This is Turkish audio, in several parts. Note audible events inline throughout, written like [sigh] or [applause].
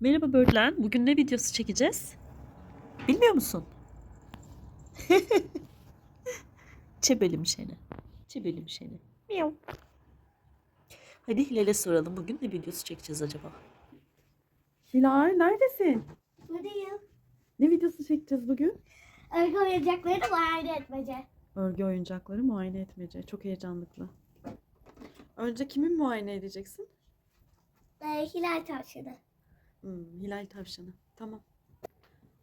Merhaba Birdland. Bugün ne videosu çekeceğiz? Bilmiyor musun? [laughs] Çebelim seni. Çebelim seni. Miyav. Hadi Hilal'e soralım. Bugün ne videosu çekeceğiz acaba? Hilal neredesin? Buradayım. Ne videosu çekeceğiz bugün? Örgü oyuncakları muayene etmece. Örgü oyuncakları muayene etmece. Çok heyecanlıklı. Önce kimin muayene edeceksin? Ee, hilal tavşanı. Hmm, Hilal tavşanı. Tamam.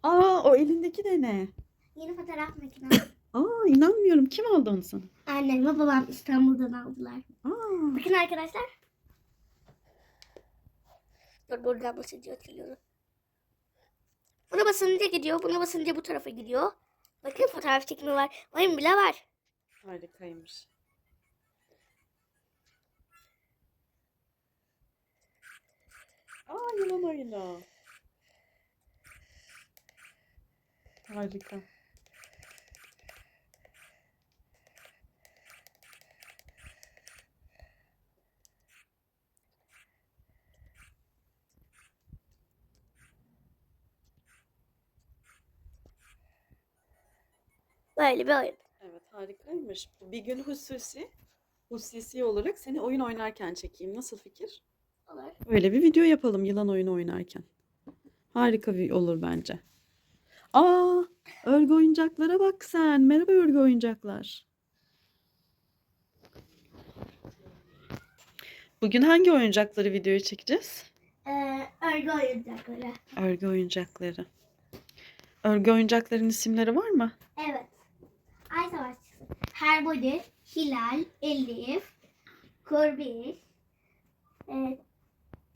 Aa o elindeki de ne? Yeni fotoğraf makinesi. [coughs] Aa inanmıyorum. Kim aldı onu sana? Annem ve babam İstanbul'dan aldılar. Aa, Bakın arkadaşlar. Dur buradan basınca hatırlıyorum. Buna basınca gidiyor. Buna basınca bu tarafa gidiyor. Bakın fotoğraf çekimi var. Oyun bile var. harikaymış. Aa yılan oyunu. Harika. Böyle bir oyun. Evet harikaymış. Bir gün hususi, hususi olarak seni oyun oynarken çekeyim. Nasıl fikir? Olur. Öyle bir video yapalım yılan oyunu oynarken. Harika bir olur bence. Aa, örgü oyuncaklara bak sen. Merhaba örgü oyuncaklar. Bugün hangi oyuncakları videoya çekeceğiz? Ee, örgü oyuncakları. Örgü oyuncakları. Örgü oyuncakların isimleri var mı? Evet. Ay savaşçısı. Herbode, Hilal, Elif, Kurbiş, e,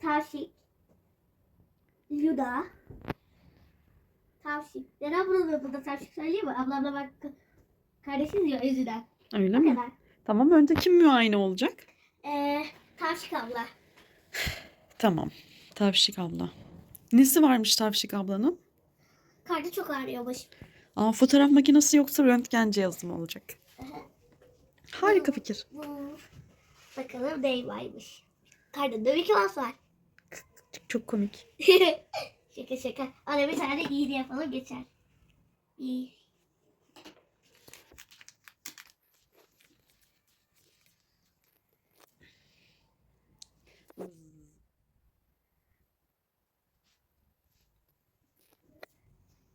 Tavşik, Luda, Tavşik. Neden bunu burada Tavşik söyleyeyim mi? Ablamla bak kardeşiz ya yüzünden. Öyle Ne mi? kadar? Tamam önce kim muayene olacak? E, Tavşik abla. Tamam. Tavşik abla. Nesi varmış Tavşik ablanın? Karnı çok ağrıyormuş. Aa, fotoğraf makinesi yoksa röntgen cihazı mı olacak? Harika fikir. Bakalım ney varmış. Karnında bir kıvas var. Çok, komik. [laughs] şaka şaka. Ona bir tane iğne yapalım geçer. İyi.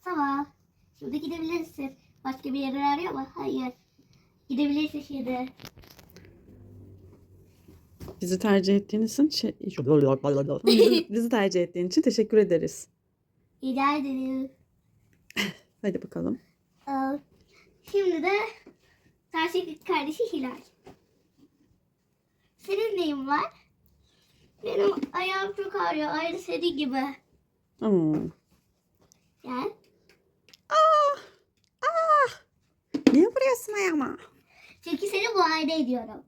Tamam. Şimdi gidebilirsin. Başka bir yere arıyor mu? Hayır. Gidebilirsin şimdi. Bizi tercih ettiğiniz için şey- bizi, [laughs] bizi tercih ettiğin için teşekkür ederiz. Rica ederim. [laughs] Hadi bakalım. Aa, Şimdi de Taşik kardeşi Hilal. Senin neyin var? Benim ayağım çok ağrıyor. Aynı senin gibi. Hmm. Gel. Niye vuruyorsun ayağıma? Çünkü seni muayene ediyorum.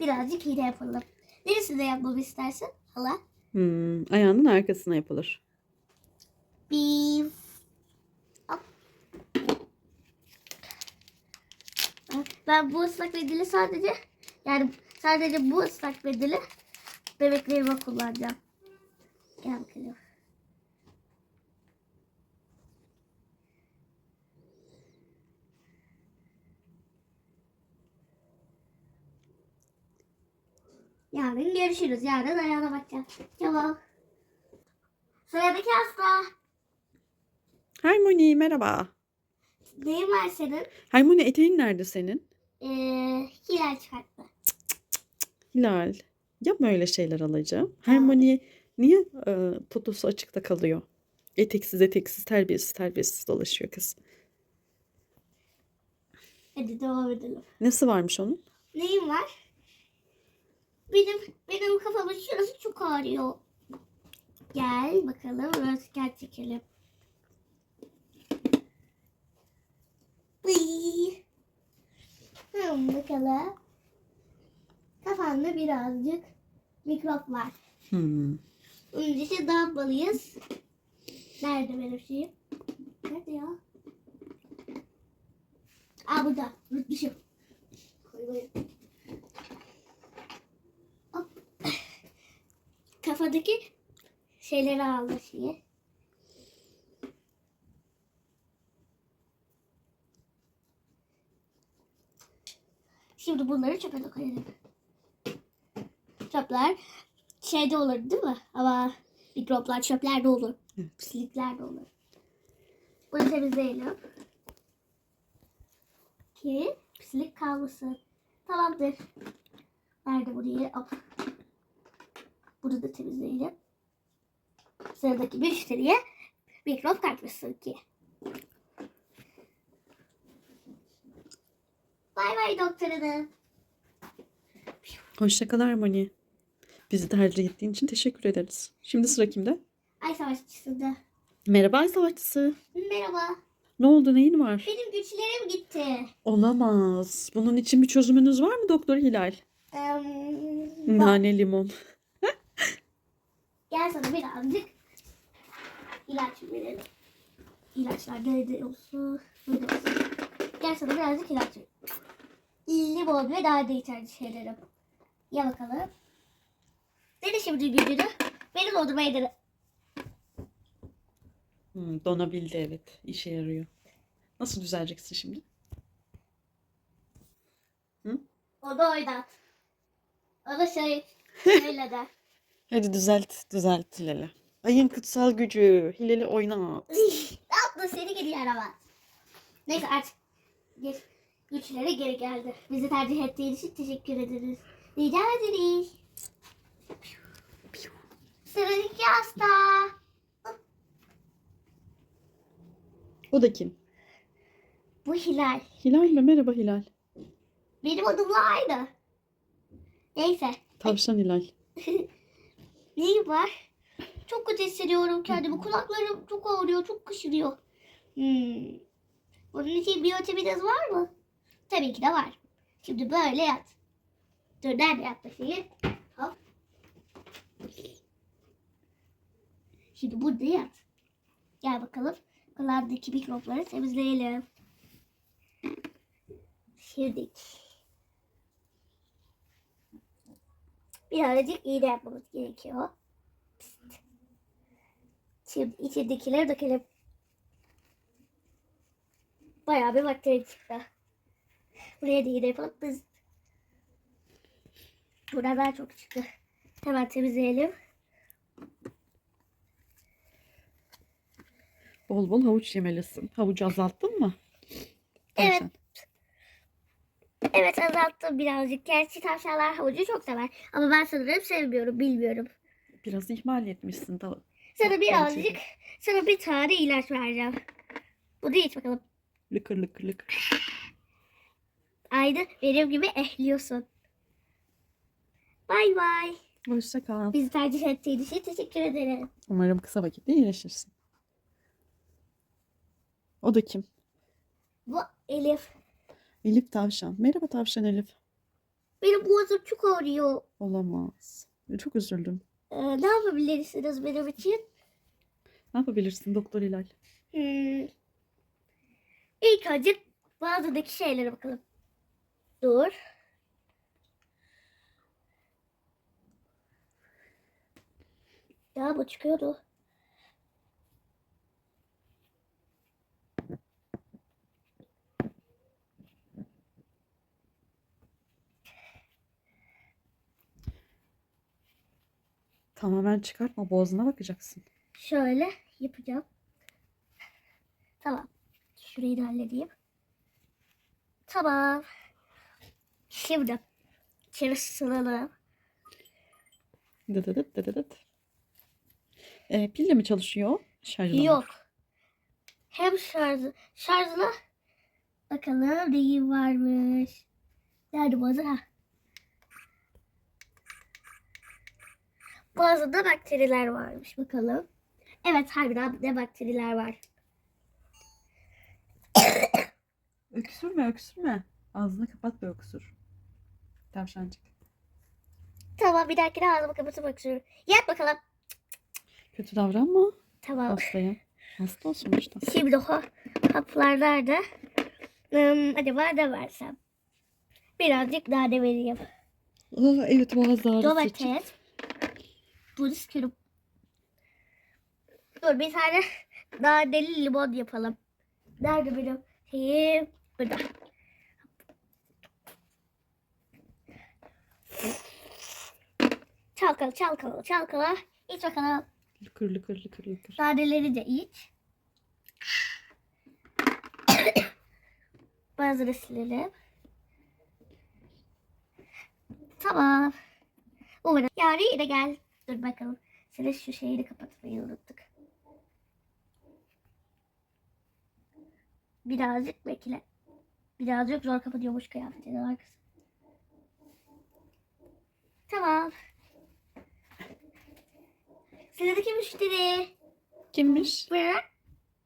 Birazcık hile yapalım. Neresinde yapmamı istersin? Hala. Hmm, ayağının arkasına yapılır. Bir. Hop. Ben bu ıslak mendili sadece yani sadece bu ıslak mendili bebeklerime kullanacağım. Gel bakalım. Yarın görüşürüz. Yarın ayağına bakacağım. Tamam. Sıradaki hasta. Harmony merhaba. Neyin var senin? Harmony eteğin nerede senin? Ee, hilal çıkarttı. Hilal. Yapma öyle şeyler alacağım. Harmony niye e, potosu açıkta kalıyor? Eteksiz eteksiz terbiyesiz terbiyesiz dolaşıyor kız. Hadi devam edelim. Nesi varmış onun? Neyim var? Benim benim kafamın şurası çok ağrıyor. Gel bakalım röntgen çekelim. Bıy. Hmm, bakalım. Kafanda birazcık mikrop var. Hmm. Öncesi ne yapmalıyız? Nerede benim şeyim? Nerede ya? Aa burada. Unutmuşum. Koymayayım. Kafadaki şeyleri aldı şeyi. Şimdi bunları çöpe koyalım. Çöpler şeyde olur değil mi? Ama mikroplar çöplerde olur. Evet. Pisliklerde olur. Bunu temizleyelim. Ki pislik kalmasın. Tamamdır. Nerede buraya? Hop. Bunu da temizleyelim. Sıradaki müşteriye mikrop kaçmasın ki. Bay bay doktor hanım. Hoşçakal Harmony. Bizi tercih ettiğin için teşekkür ederiz. Şimdi sıra kimde? Ay savaşçısında. Merhaba Ay Savaşçısı. Merhaba. Ne oldu neyin var? Benim güçlerim gitti. Olamaz. Bunun için bir çözümünüz var mı Doktor Hilal? Bak, Nane limon. Gel sana birazcık ilaç verelim. İlaçlar nerede olsun? Burada olsun. Gel sana birazcık ilaç verelim. Limon ve daha da içeride şeylerim. Ye bakalım. Dene şimdi gücünü. Beni doldurmaya dene. Hmm, donabildi evet. İşe yarıyor. Nasıl düzeleceksin şimdi? O da oynat. O da şey [laughs] şöyle de. Hadi düzelt, düzelt Hilal'i. Ayın kutsal gücü. Hilal'i oynat. ne yaptın seni geri yaramaz. Neyse artık geç, güçleri geri geldi. Bizi tercih ettiğiniz için teşekkür ederiz. Rica ederiz. Sıradaki hasta. O da kim? Bu Hilal. Hilal mi? Merhaba Hilal. Benim adımla aynı. Neyse. Tavşan Hilal. [laughs] Neyim var? Çok kötü hissediyorum kendimi. Kulaklarım çok ağrıyor, çok kaşınıyor. Hmm. Bunun için bir öteminiz var mı? Tabii ki de var. Şimdi böyle yat. Dur nerede yat bakayım? Hop. Şimdi burada yat. Gel bakalım. Kulağındaki mikropları temizleyelim. Şimdi birazcık iğne yapmamız gerekiyor. Pist. Şimdi içindekileri dökelim. Bayağı bir bakteri çıktı. Buraya da iğne yapalım. Biz Buradan daha çok çıktı. Hemen temizleyelim. Bol bol havuç yemelisin. Havucu azalttın mı? Evet. Tavşan. Evet azalttım birazcık. Gerçi tavşanlar havucu çok sever. Ama ben sanırım sevmiyorum. Bilmiyorum. Biraz ihmal etmişsin. Tamam. Sana birazcık, Bence sana bir tane ilaç vereceğim. Bunu iç bakalım. Lıkır lıkır lıkır. Aynı benim gibi ehliyorsun. Bay bay. Hoşça kal. Bizi tercih ettiğin için teşekkür ederim. Umarım kısa vakitte iyileşirsin. O da kim? Bu Elif. Elif Tavşan. Merhaba Tavşan Elif. Benim boğazım çok ağrıyor. Olamaz. Çok üzüldüm. Ee, ne yapabilirsiniz benim için? Ne yapabilirsin Doktor Hilal? Hmm. İlk önce bazıdaki şeylere bakalım. Dur. Ya bu çıkıyordu. Tamamen çıkartma. Boğazına bakacaksın. Şöyle yapacağım. Tamam. Şurayı da halledeyim. Tamam. Şimdi içeri sığalım. Dıt dıt dıt dıt. Ee, pille mi çalışıyor? Şarjla mı? Yok. Hem şarjı, şarjla bakalım neyi varmış. Nerede bazı? Ha. Bazıda bakteriler varmış bakalım. Evet harbiden de bakteriler var. Öksürme öksürme. Ağzını kapat ve öksür. Tavşancık. Tamam bir dahakine ağzımı kapatıp bakıyorum. Yat bakalım. Kötü davranma Tamam. hastaya. Hasta olsun işte. Şimdi o haplar nerede? Hmm, acaba ne versem? Birazcık daha ne vereyim? Aa, evet boğaz ağrısı için. Domates. Bunu sıkıyorum. Dur bir tane [laughs] daha deli limon yapalım. Nerede benim şeyim? Burada. Çalkala çalkala çalkala. İç bakalım. Lıkır lıkır lıkır lıkır. Dadeleri de iç. [coughs] Bazıları silelim. Tamam. Umarım yarın yine gel. Dur bakalım. Senin şu şeyini kapatmayı unuttuk. Birazcık bekle. Birazcık zor kapatıyormuş kıyafetinin arkası. Tamam. Sıradaki müşteri. Kimmiş? Bırak.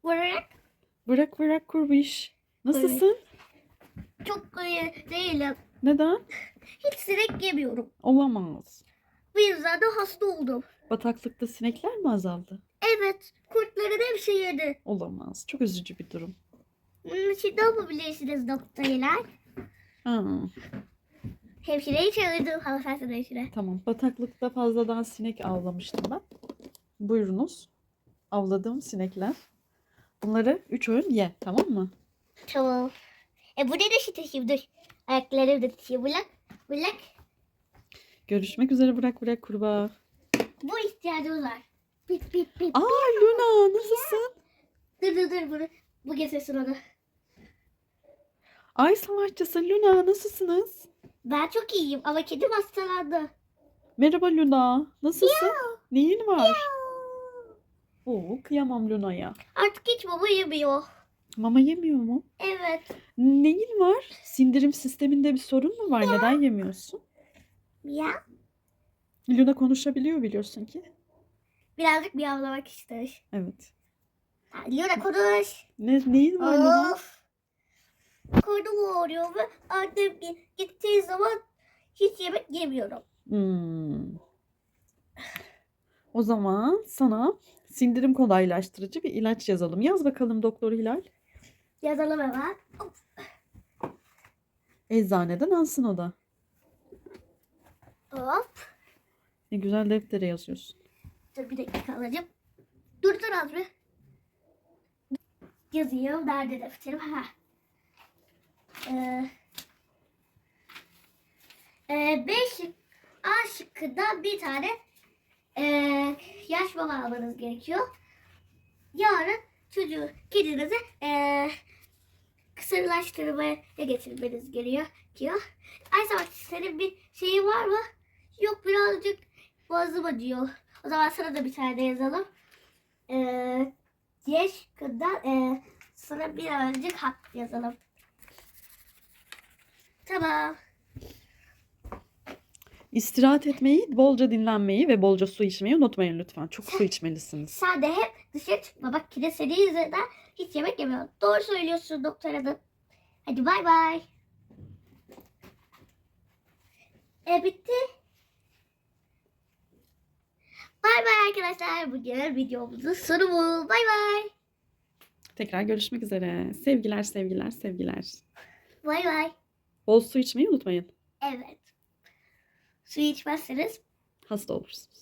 Bırak. Bırak bırak kurbiş. Nasılsın? Çok iyi değilim. Neden? [laughs] Hiç sinek yemiyorum. Olamaz. Bu yüzden de hasta oldum. Bataklıkta sinekler mi azaldı? Evet. Kurtların hepsi yedi. Olamaz. Çok üzücü bir durum. Bunun için ne yapabilirsiniz doktorlar? Ha, Hemşireyi çağırdım. Hanımefendi hemşire. tamam. Bataklıkta fazladan sinek avlamıştım ben. Buyurunuz. Avladığım sinekler. Bunları üç öğün ye. Tamam mı? Tamam. E bu ne de taşıyayım dur. Ayaklarımı da taşıyayım. Bırak. Bırak. Görüşmek üzere bırak bırak kurbağa. Bu ihtiyacımız var. Pip pip pip. Aa Luna nasılsın? Dur dur dur. Bunu. Bu getirsin onu. Ay savaşçısı Luna nasılsınız? Ben çok iyiyim ama kedim hastalandı. Merhaba Luna. Nasılsın? Neyin var? Oo kıyamam Luna'ya. Artık hiç baba yemiyor. Mama yemiyor mu? Evet. Neyin var? Sindirim sisteminde bir sorun mu var? Neden yemiyorsun? Ya. Luna konuşabiliyor biliyorsun ki. Birazcık miyavlamak istemiş. Evet. Luna konuş. Ne, neyin var Luna? Of. Karnım ağrıyor ve annem gi- gittiği zaman hiç yemek yemiyorum. Hmm. O zaman sana sindirim kolaylaştırıcı bir ilaç yazalım. Yaz bakalım Doktor Hilal. Yazalım hemen. Hop. Eczaneden alsın o da. Hop. Ne güzel deftere yazıyorsun. Dur bir dakika alacağım. Dur dur az bir. Yazayım. Nerede defterim? Ha. Ee, e, beş A şıkkında bir tane e, yaş mama almanız gerekiyor. Yarın çocuğu, kedinizi e, kısırlaştırmaya getirmeniz gerekiyor. Ay Savaş senin bir şeyin var mı? Yok birazcık boğazım acıyor. O zaman sana da bir tane yazalım. Ee, C şıkkından e, sana birazcık hap yazalım. Tamam. İstirahat etmeyi, bolca dinlenmeyi ve bolca su içmeyi unutmayın lütfen. Çok su içmelisiniz. Sen de hep dışarı çıkma. Bak kedi senin yüzünden hiç yemek yemiyor. Doğru söylüyorsun doktor hanım. Hadi bay bay. E bitti. Bay bay arkadaşlar. Bugün videomuzun sonu bu. Bay bay. Tekrar görüşmek üzere. Sevgiler, sevgiler, sevgiler. Bay bay. Bol su içmeyi unutmayın. Evet. Su içmezseniz Hasta olursunuz.